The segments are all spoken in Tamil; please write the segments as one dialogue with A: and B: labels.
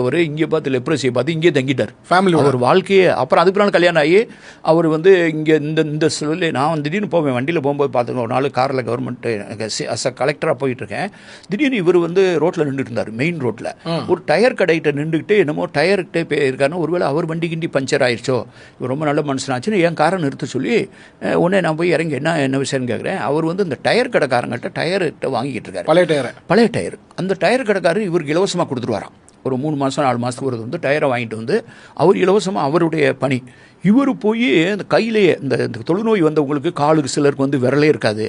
A: அவர் இங்கே பார்த்து லெப்ரஸியை பார்த்து இங்கே தங்கிட்டார்.
B: யோட.
A: அவர் வாழ்க்கையே அப்புறம் அதுக்கு பின்னால் கல்யாணம் ஆகி அவர் வந்து இங்கே இந்த இந்த சொல்லி நான் திடீர்னு போவேன் வண்டியில் போகும்போது பார்த்துங்க ஒரு நாள் காரில் கவர்மெண்ட் அஸ் அ கலெக்டராக போயிட்டு இருக்கேன். திடீர்னு இவர் வந்து ரோட்டில் நின்றுட்டு இருந்தார் மெயின் ரோட்டில் ஒரு டயர் கடைகிட்ட நின்றுக்கிட்டு என்னமோ டயர்கிட்ட போயிருக்காருன்னு ஒருவேளை அவர் வண்டி கிண்டி பஞ்சர் ஆயிடுச்சோ இவர் ரொம்ப நல்ல மனுஷனாச்சுன்னு என் காரை நிறுத்த சொல்லி உடனே நான் போய் இறங்கி என்ன என்ன விஷயம்னு கேட்குறேன் அவர் வந்து இந்த டயர் கடைக்காரங்கிட்ட டயர்கிட்ட வாங்கிக்கிட்டு இருக்காரு.
B: பழைய டயரை
A: பழைய டயர் அந்த டயர் கடைக்காரர் இவருக்கு இலவசமாக கொடுத்துருவாராம். ஒரு மூணு மாதம் நாலு மாதத்துக்கு ஒரு வந்து டயரை வாங்கிட்டு வந்து அவர் இலவசமாக அவருடைய பணி இவர் போய் அந்த கையிலேயே இந்த இந்த தொழுநோய் வந்தவங்களுக்கு காலுக்கு சிலருக்கு வந்து விரலே இருக்காது.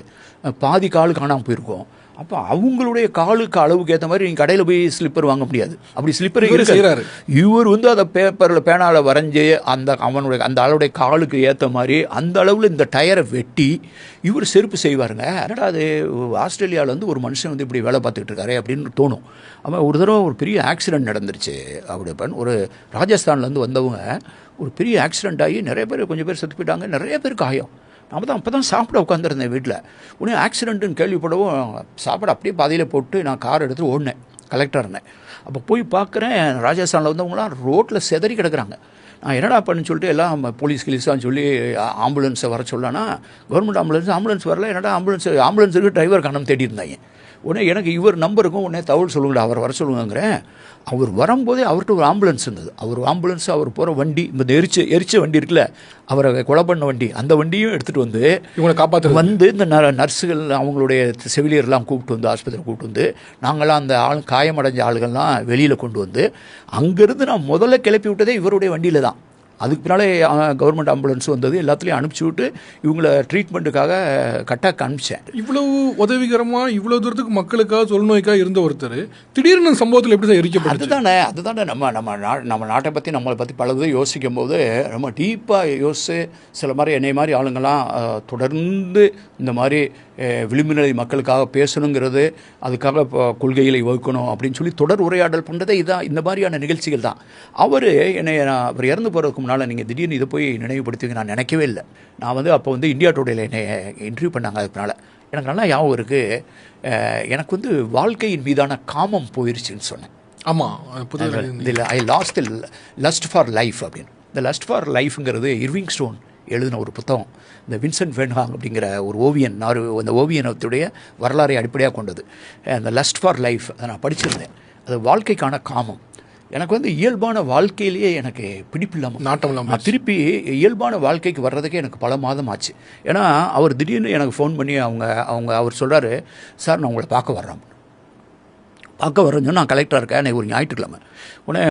A: பாதி காலு காணாமல் போயிருக்கும். அப்போ அவங்களுடைய காலுக்கு அளவுக்கு ஏற்ற மாதிரி நீங்கள் கடையில் போய் ஸ்லிப்பர் வாங்க முடியாது. அப்படி ஸ்லிப்பர்
B: செய்றாரு.
A: இவர் வந்து அதை பேப்பரில் பேனாவில் வரைஞ்சி அந்த அவனுடைய அந்த ஆளுடைய காலுக்கு ஏற்ற மாதிரி அந்த அளவில் இந்த டயரை வெட்டி இவர் செருப்பு செய்வாருங்க. என்னடா அது ஆஸ்திரேலியாவில் வந்து ஒரு மனுஷன் வந்து இப்படி வேலை பார்த்துக்கிட்டு இருக்காரு அப்படின்னு தோணும். அவன் ஒரு தடவை ஒரு பெரிய ஆக்சிடென்ட் நடந்துருச்சு. அப்படி ஒரு ராஜஸ்தான்லேருந்து வந்தவங்க ஒரு பெரிய ஆக்சிடென்ட் ஆகி நிறைய பேர் கொஞ்சம் பேர் செத்து போயிட்டாங்க. நிறைய பேருக்கு காயம். நான் தான் அப்போ தான் சாப்பிட உட்காந்துருந்தேன் வீட்டில் உடனே ஆக்சிடென்ட்டுன்னு கேள்விப்படவும் சாப்பாடு அப்படியே பாதையில் போட்டு நான் கார் எடுத்து ஓடினேன். கலெக்டர் இருந்தேன் அப்போ போய் பார்க்குறேன் ராஜஸ்தானில் வந்தவங்களாம் ரோட்டில் செதறி கிடக்குறாங்க. நான் என்னடா பண்ணுன்னு சொல்லிட்டு எல்லாம் போலீஸ் கிலீஸான்னு சொல்லி ஆம்புலன்ஸை வர சொல்லனா கவர்மெண்ட் ஆம்புலன்ஸ் ஆம்புலன்ஸ் வரல என்னடா ஆம்புலன்ஸ் ஆம்புலன்ஸுக்கு டிரைவர் காணாம தேடி இருந்தாங்க உடனே எனக்கு இவர் நம்பருக்கும் உடனே தகவல் சொல்லுங்கடா அவர் வர சொல்லுங்கிறேன் அவர் வரும்போதே அவர்கிட்ட ஒரு ஆம்புலன்ஸ் இருந்தது. அவர் ஆம்புலன்ஸ் அவர் போகிற வண்டி இந்த எரிச்ச எரிச்ச வண்டி இருக்குல்ல அவரை கொலை பண்ண வண்டி அந்த வண்டியும் எடுத்துகிட்டு வந்து
B: இவங்களை காப்பாற்றுறது
A: வந்து இந்த ந- நர்ஸுகள் அவங்களுடைய செவிலியர்லாம் கூப்பிட்டு வந்து ஆஸ்பத்திரி கூப்பிட்டு வந்து நாங்களாம் அந்த ஆள் காயமடைஞ்ச ஆளுகள்லாம் வெளியில் கொண்டு வந்து அங்கேருந்து நான் முதல்ல கிளப்பி விட்டதே இவருடைய வண்டியில் தான் அதுக்கு பின்னாலே கவர்மெண்ட் ஆம்புலன்ஸ் வந்தது எல்லாத்துலேயும் அனுப்பிச்சி விட்டு இவங்கள ட்ரீட்மெண்ட்டுக்காக கட்டாக்கு அனுப்பிச்சேன்
B: இவ்வளவு உதவிகரமா இவ்வளவு தூரத்துக்கு மக்களுக்காக தொழுநோய்க்காக இருந்த ஒருத்தர் திடீர்னு சம்பவத்தில் எப்படி சார் எரிக்கப்பட்டுச்சு?
A: அதுதானே அதுதானே நம்ம நம்ம நா நம்ம நாட்டை பற்றி நம்மளை பற்றி பலது யோசிக்கும் போது ரொம்ப டீப்பாக யோசித்து சில மாதிரி என்னை மாதிரி ஆளுங்கள்லாம் தொடர்ந்து இந்த மாதிரி விளிம்புநிலை மக்களுக்காக பேசணுங்கிறது அதுக்காக இப்போ கொள்கைகளை வகுக்கணும் அப்படின்னு சொல்லி தொடர் உரையாடல் பண்ணுறதே இதான் இந்த மாதிரியான நிகழ்ச்சிகள் தான். அவர் என்னை நான் அவர் இறந்து போகிறதுக்கு முன்னால் நீங்கள் திடீர்னு இதை போய் நினைவுபடுத்துவீங்க நான் நினைக்கவே இல்லை. நான் வந்து அப்போ வந்து இந்தியா டுடேல என்னை இன்டர்வியூ பண்ணாங்க அதுக்குனால எனக்கு நல்லா ஞாபகம் இருக்குது எனக்கு வந்து வாழ்க்கையின் மீதான காமம் போயிருச்சுன்னு சொன்னேன்.
B: ஆமா புது
A: இதில் I lost lust for life அப்படின்னு. இந்த லஸ்ட் ஃபார் லைஃப்ங்கிறது இர்விங் ஸ்டோன் எழுதின ஒரு புத்தகம். இந்த வின்சென்ட் வென்ஹாங் அப்படிங்கிற ஒரு ஓவியன் நான் அந்த ஓவியனத்துடைய வரலாறை அடிப்படையாக கொண்டது. அந்த லஸ்ட் ஃபார் லைஃப் அதை நான் படிச்சிருந்தேன். அது வாழ்க்கைக்கான காமம். எனக்கு வந்து இயல்பான வாழ்க்கையிலேயே எனக்கு பிடிப்பில்லாமல்
B: நாட்டம் இல்லாம
A: நான் திருப்பி இயல்பான வாழ்க்கைக்கு வர்றதுக்கே எனக்கு பல மாதம் ஆச்சு. ஏன்னா அவர் திடீர்னு எனக்கு ஃபோன் பண்ணி அவங்க அவங்க அவர் சொல்கிறாரு சார் நான் உங்களை பார்க்க வர்றேன். பார்க்க வர்றேன்னு நான் கலெக்டராக இருக்கேன் எனக்கு ஒரு ஞாயிற்றுக்கிழமை. உடனே